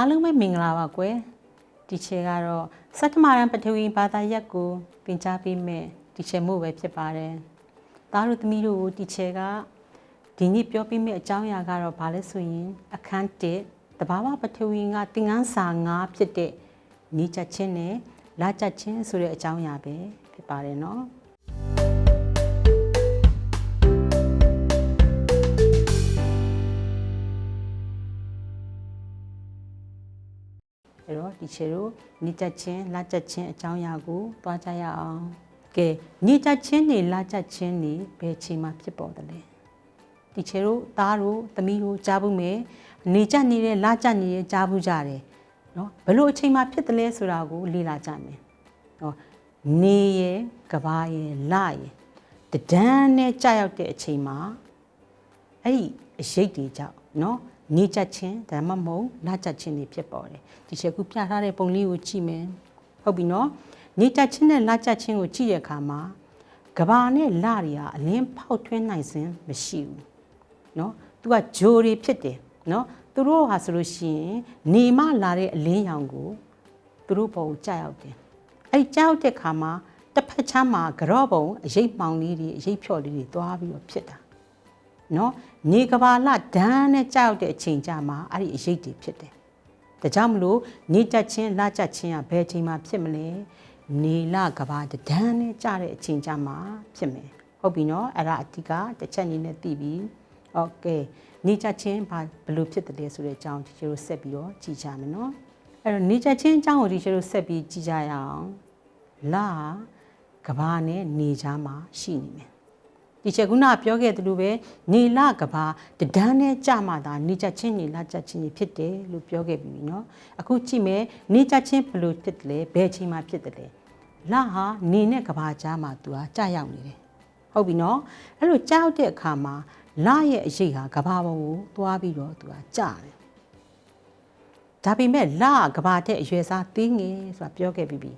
အားလုံးပဲမင်္ဂလာပါကွယ်ဒီချေကတော့စက်တမရန်ပထဝီဘာသာရပ်ကိုသင်ကြားပေးမယ်ဒီချေမှုပဲဖြစ်ပါတယ်သားတို့သမီးတို့ကိုဒီချေကဒီနေ့ပြောပြမယ့်အကြောင်းအရာကတော့ဘာလဲဆိုရင် အခန်း1တဘာဝပထဝီကသင်ခန်းစာ9ဖြစ်တဲ့နေချက်ချင်းနဲ့လာချက်ချင်းဆိုတဲ့အကြောင်းအရာပဲဖြစ်ပါတယ်နော် အဲ့တော့တီချေတို့နေကြချင်းလာကြချင်းအကြောင်းအရာကိုတွားကြရအောင်ကဲနေကြချင်းနေလာကြချင်းနေဘယ်ချိန်မှာဖြစ်ပေါ်တယ်လဲတီချေတို့သားတို့သမီးတို့ကြားဘူးမယ်နေကြနေတဲ့လာကြနေတဲ့ကြားဘူးကြတယ်နော်ဘလို့အချိန်မှာဖြစ်တယ်လဲဆိုတာကိုလေ့လာကြမယ်နော်နေရဲ့ကဘာရဲ့လရဲ့တဒန်းနဲ့ကြာရောက်တဲ့အချိန်မှာအဲ့ဒီအရေးတွေကြောင့်နော် နေကြချင်းဒါမှမဟုတ်လာကြချင်းတွေဖြစ်ပေါ်တယ်ဒီချက်ခုပြထားတဲ့ပုံလေးကိုကြည့်မယ်ဟုတ်ပြီနော်နေကြချင်းနဲ့လာကြချင်းကိုကြည့်ရခါမှာကဘာနဲ့လတွေကအလင်းဖောက်ထွင်းနိုင်စဉ်မရှိဘူးနော်သူကဂျိုတွေဖြစ်တယ်နော်သူတို့ဟာဆိုလို့ရှိရင်နေမလာတဲ့အလင်းရောင်ကိုသူတို့ပုံကြောက်ရောက်တယ်အဲ့ကြောက်တဲ့ခါမှာတစ်ဖက်ချမ်းမှာကြော့ပုံအရိပ်မှောင်လေးတွေအရိပ်ဖြော့လေးတွေသွားပြီးတော့ဖြစ်တာ နော်နေကဘာလဒန်းနဲ့ကြောက်တဲ့အချိန်ကြမှာအဲ့ဒီအရေးတွေဖြစ်တယ်။ဒါကြောင့်မလို့နေတက်ချင်းလကြချင်းကဘယ်အချိန်မှဖြစ်မလဲ။နေလကဘာဒန်းနဲ့ကြတဲ့အချိန်ကြမှာဖြစ်မယ်။ဟုတ်ပြီနော်အဲ့ဒါအတိကတစ်ချက်အနေနဲ့သိပြီ။ Okay နေချက်ချင်းဘာဘယ်လိုဖြစ်တယ်လဲဆိုတဲ့အကြောင်းဒီလိုဆက်ပြီးတော့ကြည့်ကြမယ်နော်။အဲ့တော့နေချက်ချင်းအကြောင်းကိုဒီလိုဆက်ပြီးကြည့်ကြရအောင်။လကဘာနဲ့နေကြမှာရှိနေမယ်။ ဒီချက်ကုနာပြောခဲ့သလိုပဲနေလကဘာတဒန်းနဲ့ကြမှသာနေချက်ချင်းနေလချက်ချင်းနေဖြစ်တယ်လို့ပြောခဲ့ပြီเนาะအခုကြည့်မယ်နေချက်ချင်းဘယ်လိုဖြစ်တယ်လဲဘယ်ချိန်မှဖြစ်တယ်လဲလဟာနေနဲ့ကဘာကြားမှာသူဟာကြာရောက်နေတယ်ဟုတ်ပြီเนาะအဲ့လိုကြာရောက်တဲ့အခါမှာလရဲ့အရေးဟာကဘာဘုံကိုသွားပြီးတော့သူဟာကြာတယ်ဒါပေမဲ့လကဘာတဲ့အရွယ်စားသေးငယ်ဆိုတာပြောခဲ့ပြီးပြီ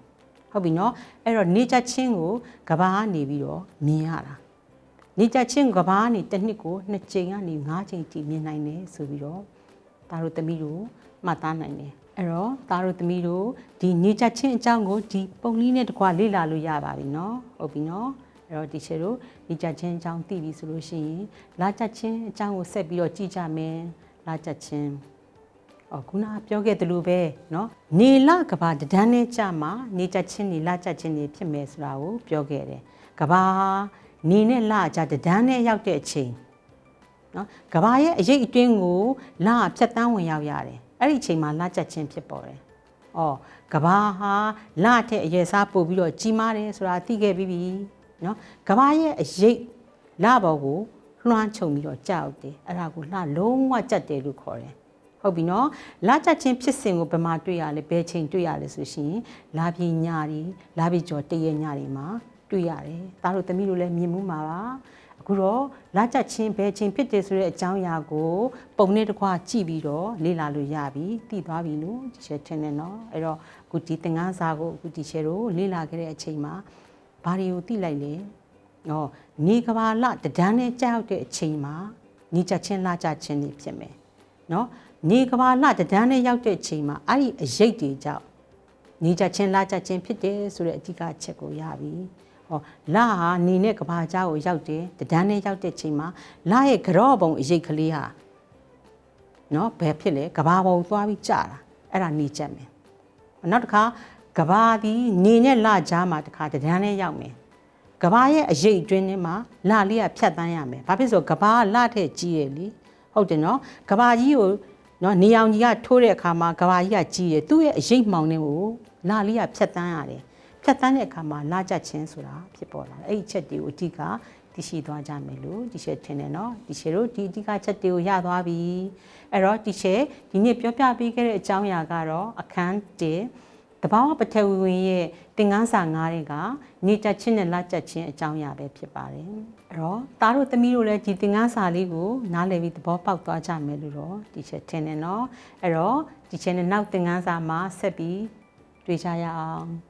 ဟုတ်ပြီเนาะအဲ့တော့နေချက်ချင်းကိုကဘာကနေပြီးတော့မြင်ရတာ နေကြချင်းကဘာနေတစ်နှစ်ကိုနှစ်ချိန်ကနေ၅ချိန်ထိမြင်နိုင်တယ်ဆိုပြီးတော့သားတို့သမီးတို့မှတ်သားနိုင်တယ်အဲ့တော့သားတို့သမီးတို့ဒီနေကြချင်းအကြောင်းကိုဒီပုံလေးနဲ့တကွာလေ့လာလို့ရပါပြီเนาะဟုတ်ပြီเนาะအဲ့တော့ဒီချေတို့နေကြချင်းအကြောင်းသိပြီဆိုလို့ရှိရင်လာကြချင်းအကြောင်းကိုဆက်ပြီးတော့ကြည့်ကြမယ်လာကြချင်းအော်ခုနပြောခဲ့သလိုပဲเนาะနေလကဘာတဒန်းနဲ့ကြမှာနေကြချင်းနေလာကြချင်းနေဖြစ်မယ်ဆိုတာကိုပြောခဲ့တယ်ကဘာ နေနဲ့လကြတဒန်းနဲ့ရောက်တဲ့အချိန်နော်ကဘာရဲ့အရေးအတွင်းကိုလဖြတ်တန်းဝင်ရောက်ရတယ်အဲ့ဒီအချိန်မှာလကြချင်းဖြစ်ပေါ်တယ်။အော်ကဘာဟာလထက်အရွယ်စားပို့ပြီးတော့ကြီးမားတယ်ဆိုတာသိခဲ့ပြီးပြီနော်ကဘာရဲ့အရေးလဘော်ကိုလွှမ်းခြုံပြီးတော့ကြောက်တယ်အဲ့ဒါကိုလှလုံးဝကြက်တယ်လို့ခေါ်တယ်။ဟုတ်ပြီနော်လာကြချင်းဖြစ်စဉ်ကိုဘယ်မှာတွေ့ရလဲဘယ်ချိန်တွေ့ရလဲဆိုရှင်လာပြည်ညရီလာပြည်ကျော်တရက်ညရီမှာ တွေ့ရတယ်။ဒါတို့သမီးတို့လည်းမြင်မှုမှာပါ။အခုတော့လာကြချင်းဘယ်ချိန်ဖြစ်တယ်ဆိုတဲ့အကြောင်းအရာကို ပုံနဲ့တစ်ခွကြည့်ပြီးတော့လေ့လာလို့ရပြီသိသွားပြီလို့ဒီချက်ထင်တယ်နော်။အဲ့တော့အခုဒီသင်ခန်းစာကိုအခုဒီချက်တို့လေ့လာခဲ့တဲ့အချိန်မှာဘာတွေကိုသိလိုက်လဲ။ဟောနေကဘာလတဒန်းနဲ့ကြောက်တဲ့အချိန်မှာနေကြချင်းလာကြချင်းနေဖြစ်မယ်။နော်နေကဘာလတဒန်းနဲ့ရောက်တဲ့အချိန်မှာအဲ့ဒီအရေးတွေကြောင့်နေကြချင်းလာကြချင်းဖြစ်တယ်ဆိုတဲ့အဓိကအချက်ကိုရပြီ။ ဟောလာဟာနေနဲ့ကဘာเจ้าကိုရောက်တယ်တဒန်းနဲ့ရောက်တဲ့ချိန်မှာလာရဲ့ကြော့ပုံအရေးကလေးဟာနော်ဘယ်ဖြစ်လဲကဘာပုံသွားပြီးကြာတာအဲ့ဒါနေချက်မယ်။နောက်တစ်ခါကဘာဒီနေနဲ့လာကြားမှာတစ်ခါတဒန်းနဲ့ရောက်မယ်။ကဘာရဲ့အရေးအတွင်းထဲမှာလာလေးကဖြတ်တန်းရမယ်။ဘာဖြစ်ဆိုကဘာကလာထက်ကြီးရလေ။ဟုတ်တယ်နော်။ကဘာကြီးကိုနော်နေအောင်ကြီးကထိုးတဲ့အခါမှာကဘာကြီးကကြီးတယ်။သူ့ရဲ့အရေးမှောင်နေကိုလာလေးကဖြတ်တန်းရတယ်။ ဖြတ်တန်းတဲ့အခါမှာလာကြချင်းဆိုတာဖြစ်ပေါ်လာတယ်။အဲ့ဒီချက်တွေကိုအဓိကသိရှိသွားကြမယ်လို့ဒီချက်ထင်တယ်နော်။ဒီချက်တို့ဒီအဓိကချက်တွေကိုရသွားပြီ။အဲ့တော့ဒီချက်ဒီနေ့ပြောပြပေးခဲ့တဲ့အကြောင်းအရာကတော့အခန်း1တဘာဝပထဝီဝင်ရဲ့သင်္ကန်းစာ9တဲ့ကနေတက်ချင်းနဲ့လက်ချက်ချင်းအကြောင်းအရာပဲဖြစ်ပါတယ်။အဲ့တော့သားတို့သမီးတို့လည်းဒီသင်္ကန်းစာလေးကိုနားလည်ပြီးသဘောပေါက်သွားကြမယ်လို့တော့ဒီချက်ထင်တယ်နော်။အဲ့တော့ဒီချက်နဲ့နောက်သင်္ကန်းစာမှာဆက်ပြီးတွေ့ကြရအောင်